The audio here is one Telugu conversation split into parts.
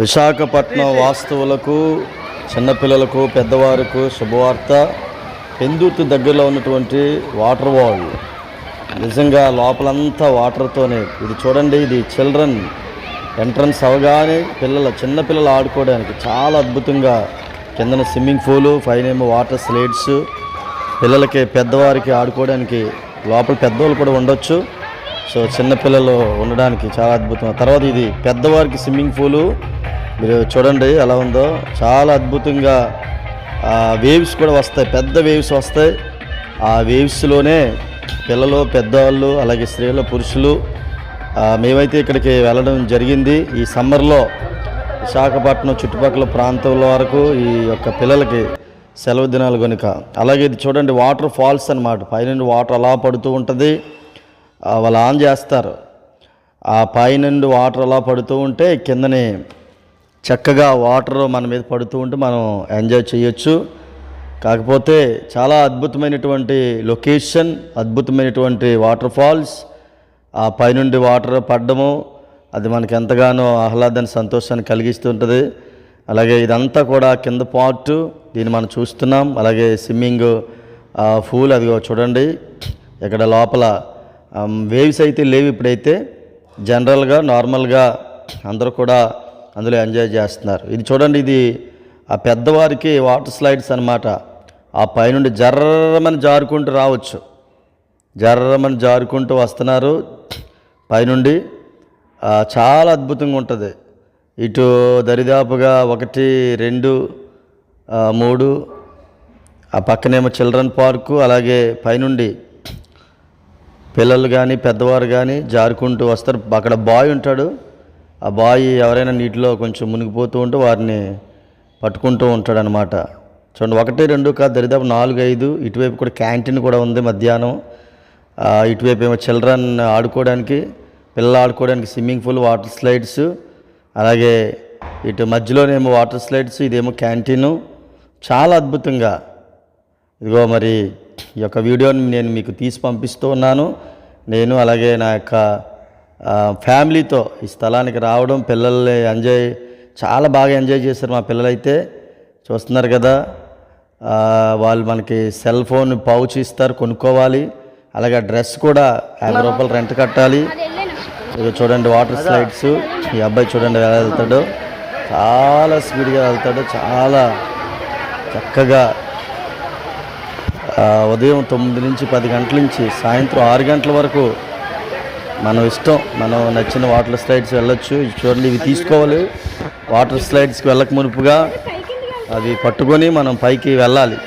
విశాఖపట్నం వాస్తువులకు చిన్నపిల్లలకు పెద్దవారికి శుభవార్త. పెందుర్తి దగ్గరలో ఉన్నటువంటి వాటర్ వాల్. నిజంగా లోపలంతా వాటర్తోనే. ఇది చూడండి ఇది చిల్డ్రన్ ఎంట్రన్స్ అవగానే పిల్లల చిన్నపిల్లలు ఆడుకోవడానికి చాలా అద్భుతంగా కిందన స్విమ్మింగ్ పూలు పైన ఏమో వాటర్ స్లైడ్స్. పిల్లలకి పెద్దవారికి ఆడుకోవడానికి లోపల పెద్దవాళ్ళు కూడా ఉండొచ్చు. సో చిన్నపిల్లలు ఉండడానికి చాలా అద్భుతం. తర్వాత ఇది పెద్దవారికి స్విమ్మింగ్ పూలు. మీరు చూడండి ఎలా ఉందో. చాలా అద్భుతంగా వేవ్స్ కూడా వస్తాయి. పెద్ద వేవ్స్ వస్తాయి. ఆ వేవ్స్లోనే పిల్లలు పెద్దవాళ్ళు అలాగే స్త్రీలు పురుషులు మేమైతే ఇక్కడికి వెళ్ళడం జరిగింది. ఈ సమ్మర్లో విశాఖపట్నం చుట్టుపక్కల ప్రాంతాల వరకు ఈ యొక్క పిల్లలకి సెలవు దినాలు కనుక అలాగే ఇది చూడండి వాటర్ ఫాల్స్ అన్నమాట. పైనుండి వాటర్ అలా పడుతూ ఉంటుంది. వాళ్ళు ఆన్ చేస్తారు. ఆ పైనుండి వాటర్ అలా పడుతూ ఉంటే కిందనే చక్కగా వాటర్ మన మీద పడుతూ ఉంటే మనం ఎంజాయ్ చేయొచ్చు. కాకపోతే చాలా అద్భుతమైనటువంటి లొకేషన్ అద్భుతమైనటువంటి వాటర్ ఫాల్స్ ఆ పైనుండి వాటర్ పడ్డము అది మనకు ఎంతగానో ఆహ్లాదాన్ని సంతోషాన్ని కలిగిస్తుంటుంది. అలాగే ఇదంతా కూడా కింద పార్ట్ దీన్ని మనం చూస్తున్నాం. అలాగే స్విమ్మింగ్ ఫూల్ అది చూడండి. ఇక్కడ లోపల వేవ్స్ అయితే లేవు ఇప్పుడైతే. జనరల్గా నార్మల్గా అందరూ కూడా అందులో ఎంజాయ్ చేస్తున్నారు. ఇది చూడండి ఇది ఆ పెద్దవారికి వాటర్ స్లైడ్స్ అన్నమాట. ఆ పైనుండి జర్రమని జారుకుంటూ రావచ్చు. జర్రమని జారుకుంటూ వస్తున్నారు. పైనుండి చాలా అద్భుతంగా ఉంటుంది. ఇటు దరిదాపుగా ఒకటి రెండు మూడు ఆ పక్కనేమో చిల్డ్రన్ పార్కు అలాగే పైనుండి పిల్లలు కానీ పెద్దవారు కానీ జారుకుంటూ వస్తారు. అక్కడ బాయ్ ఉంటాడు. ఆ బాయ్ ఎవరైనా నీటిలో కొంచెం మునిగిపోతూ ఉంటే వారిని పట్టుకుంటూ ఉంటాడు అనమాట చూడండి ఒకటి రెండు కాదు దరిదాపు నాలుగు ఐదు ఇటువైపు కూడా క్యాంటీన్ కూడా ఉంది మధ్యాహ్నం. ఇటువైపు ఏమో చిల్డ్రన్ ఆడుకోవడానికి పిల్లలు ఆడుకోవడానికి స్విమ్మింగ్ పూల్ వాటర్ స్లైడ్స్ అలాగే ఇటు మధ్యలోనేమో వాటర్ స్లైడ్స్ ఇదేమో క్యాంటీను. చాలా అద్భుతంగా. ఇదిగో మరి ఈ యొక్క వీడియోని నేను మీకు తీసి పంపిస్తూ ఉన్నాను. నేను అలాగే నా యొక్క ఫ్యామిలీతో ఈ స్థలానికి రావడం పిల్లల్ని ఎంజాయ్ చాలా బాగా ఎంజాయ్ చేశారు మా పిల్లలైతే. చూస్తున్నారు కదా ఆ, వాళ్ళు మనకి సెల్ ఫోన్ పౌచ్ ఇస్తారు కొనుక్కోవాలి. అలాగే డ్రెస్ కూడా యాభై రూపాయలు రెంట్ కట్టాలి. ఇక చూడండి వాటర్ స్లైడ్స్. ఈ అబ్బాయి చూడండి ఎలా వెళ్తాడో. చాలా స్పీడ్గా వెళ్తాడు చాలా చక్కగా ఉదయం తొమ్మిది నుంచి పది గంటల నుంచి సాయంత్రం ఆరు గంటల వరకు మనం ఇష్టం మనం నచ్చిన వాటర్ స్లైడ్స్ వెళ్ళొచ్చు. చూడండి ఇవి తీసుకోవాలి. వాటర్ స్లైడ్స్కి వెళ్ళక మునుపుగా అవి పట్టుకొని మనం పైకి వెళ్ళాలి.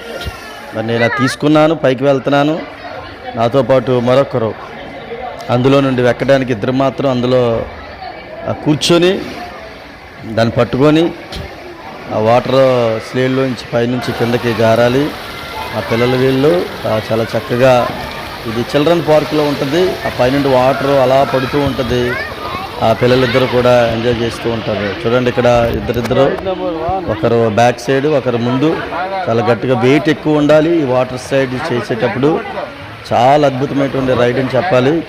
మరి నేను అది తీసుకున్నాను పైకి వెళ్తున్నాను. నాతో పాటు మరొకరు అందులో నుండి ఎక్కడానికి ఇద్దరు మాత్రం అందులో కూర్చొని దాన్ని పట్టుకొని ఆ వాటర్ స్లేడ్లోంచి పైనుంచి కిందకి జారాలి. ఆ పిల్లల వీళ్ళు చాలా చక్కగా ఇది చిల్డ్రన్ పార్క్లో ఉంటుంది. ఆ పైనుండి వాటర్ అలా పడుతూ ఉంటుంది. ఆ పిల్లలిద్దరూ కూడా ఎంజాయ్ చేస్తూ ఉంటారు. చూడండి ఇక్కడ ఇద్దరిద్దరు ఒకరు బ్యాక్ సైడ్ ఒకరు ముందు. చాలా గట్టిగా వెయిట్ ఎక్కువ ఉండాలి ఈ వాటర్ స్లైడ్ చేసేటప్పుడు. చాలా అద్భుతమైనటువంటి రైడ్ అని చెప్పాలి.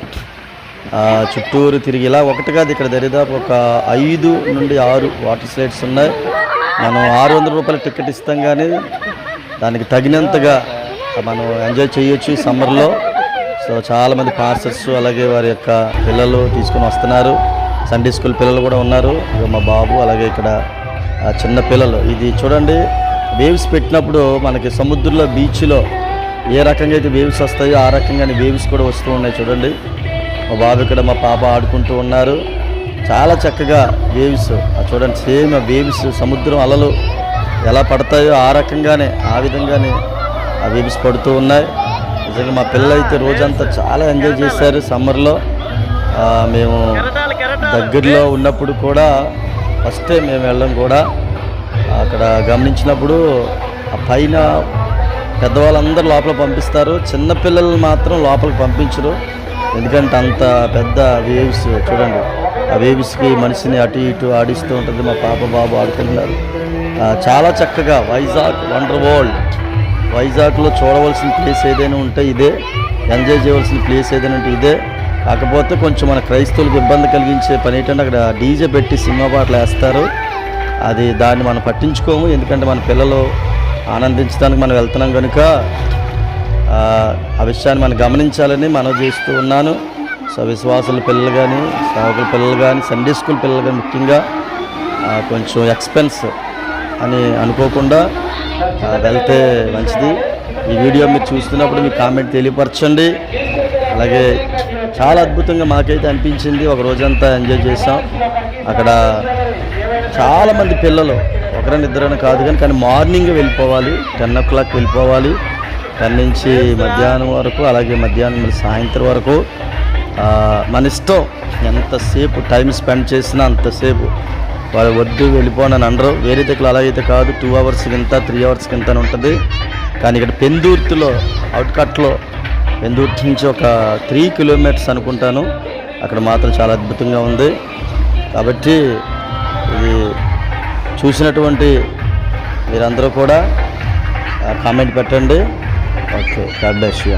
ఆ, చుట్టూరు తిరిగి ఇలా ఒకటి కాదు ఇక్కడ దరిదాపు ఒక ఐదు నుండి ఆరు వాటర్ స్లైడ్స్ ఉన్నాయి. మనం ఆరు వందల రూపాయల టికెట్ ఇస్తాం కానీ దానికి తగినంతగా మనం ఎంజాయ్ చేయొచ్చు ఈ సమ్మర్లో సో చాలామంది పాస్టర్స్ అలాగే వారి యొక్క పిల్లలు తీసుకొని వస్తున్నారు. సండే స్కూల్ పిల్లలు కూడా ఉన్నారు. మా బాబు అలాగే ఇక్కడ ఆ, చిన్న పిల్లలు. ఇది చూడండి వేవ్స్ పెట్టినప్పుడు మనకి సముద్రంలో బీచ్లో ఏ రకంగా అయితే వేవ్స్ వస్తాయో ఆ రకంగానే వేవ్స్ కూడా వస్తూ ఉన్నాయి చూడండి. మా బాబు ఇక్కడ మా పాప ఆడుకుంటూ ఉన్నారు. చాలా చక్కగా వేవ్స్ చూడండి సేమ్ వేవ్స్ సముద్రం అలలు ఎలా పడతాయో ఆ రకంగానే ఆ విధంగానే ఆ వేవ్స్ పడుతూ ఉన్నాయి. నిజంగా మా పిల్లలు అయితే రోజంతా చాలా ఎంజాయ్ చేశారు సమ్మర్లో. మేము దగ్గరలో ఉన్నప్పుడు కూడా ఫస్ట్ మేము వెళ్ళడం కూడా అక్కడ గమనించినప్పుడు ఆ పైన పెద్దవాళ్ళందరూ లోపల పంపిస్తారు. చిన్నపిల్లలు మాత్రం లోపలికి పంపించరు. ఎందుకంటే అంత పెద్ద వేవ్స్ చూడండి. ఆ వేవ్స్కి మనిషిని అటు ఇటు ఆడిస్తూ ఉంటుంది. మా పాప బాబు ఆడుతున్నారు చాలా చక్కగా వైజాగ్ వండర్ వరల్డ్ వైజాగ్లో చూడవలసిన ప్లేస్ ఏదైనా ఉంటే ఇదే. ఎంజాయ్ చేయవలసిన ప్లేస్ ఏదైనా ఉంటే ఇదే. కాకపోతే కొంచెం మన క్రైస్తవులకు ఇబ్బంది కలిగించే పని ఏంటంటే అక్కడ డీజే పెట్టి సినిమా పాటలు వేస్తారు. అది దాన్ని మనం పట్టించుకోము. ఎందుకంటే మన పిల్లలు ఆనందించడానికి మనం వెళ్తున్నాం కనుక ఆ, విషయాన్ని మనం గమనించాలని మనం చేస్తూ ఉన్నాను. సో విశ్వాసుల పిల్లలు కానీ సేవకుల పిల్లలు కానీ సండే స్కూల్ పిల్లలు కానీ ముఖ్యంగా కొంచెం ఎక్స్పెన్స్ అని అనుకోకుండా వెళ్తే మంచిది. ఈ వీడియో మీరు చూస్తున్నప్పుడు మీ కామెంట్ తెలియపరచండి. అలాగే చాలా అద్భుతంగా మాకైతే అనిపించింది. ఒక రోజంతా ఎంజాయ్ చేసాం అక్కడ చాలామంది పిల్లలు ఒకరిని ఇద్దరని కాదు కానీ కానీ మార్నింగ్ వెళ్ళిపోవాలి టెన్ ఓ క్లాక్ వెళ్ళిపోవాలి. టెన్ నుంచి మధ్యాహ్నం వరకు అలాగే మధ్యాహ్నం మళ్ళీ సాయంత్రం వరకు. మన ఇష్టం ఎంతసేపు టైం స్పెండ్ చేసినా అంతసేపు. వాళ్ళు వద్దు వెళ్ళిపోనని అనరు. వేరే దగ్గర అలాగైతే కాదు. టూ అవర్స్కి ఇంత త్రీ అవర్స్కి ఇంత అని ఉంటుంది. కానీ ఇక్కడ పెందూర్తిలో అవుట్కట్లో పెందూర్తి నుంచి ఒక త్రీ కిలోమీటర్స్ అనుకుంటాను. అక్కడ మాత్రం చాలా అద్భుతంగా ఉంది. కాబట్టి ఇది చూసినటువంటి మీరందరూ కూడా కామెంట్ పెట్టండి. Okay God bless you